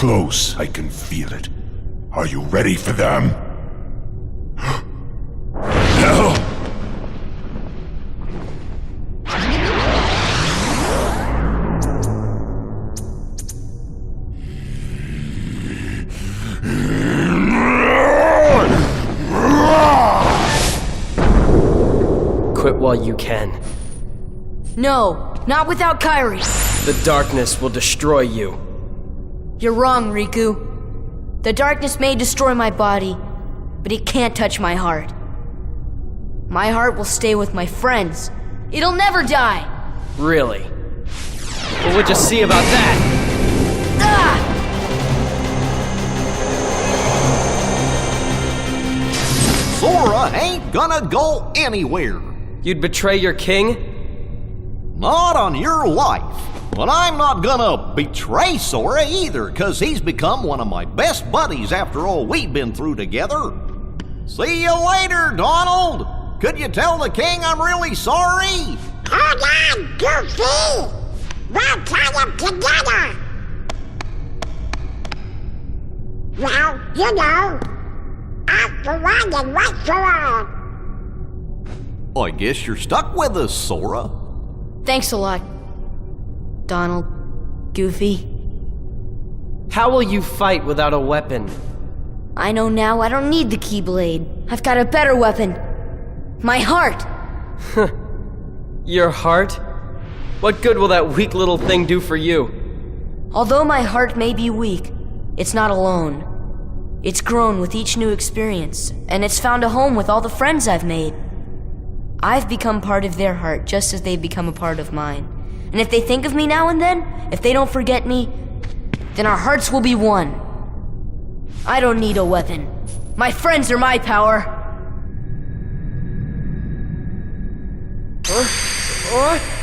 close, I can feel it. Are you ready for them? Hell! Quit while you can. No, not without Kyrie. The darkness will destroy you. You're wrong, Riku. The darkness may destroy my body, but it can't touch my heart. My heart will stay with my friends. It'll never die. Really? Well, we'll just see about that. Ah! Sora ain't gonna go anywhere. You'd betray your king? Not on your life. But I'm not gonna betray Sora either, cause he's become one of my best buddies after all we've been through together. See you later, Donald! Could you tell the king I'm really sorry? Hold on, Goofy! We'll tie them together! Well, you know, out for one and right for all. I guess you're stuck with us, Sora. Thanks a lot, Donald. Goofy. How will you fight without a weapon? I know now I don't need the Keyblade. I've got a better weapon. My heart! Your heart? What good will that weak little thing do for you? Although my heart may be weak, it's not alone. It's grown with each new experience, and it's found a home with all the friends I've made. I've become part of their heart just as they've become a part of mine. And if they think of me now and then, if they don't forget me, then our hearts will be one. I don't need a weapon. My friends are my power. Huh?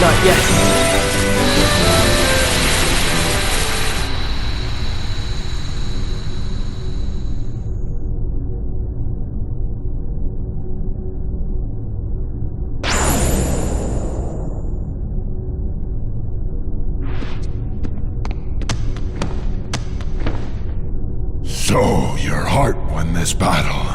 Not yet. So, your heart won this battle.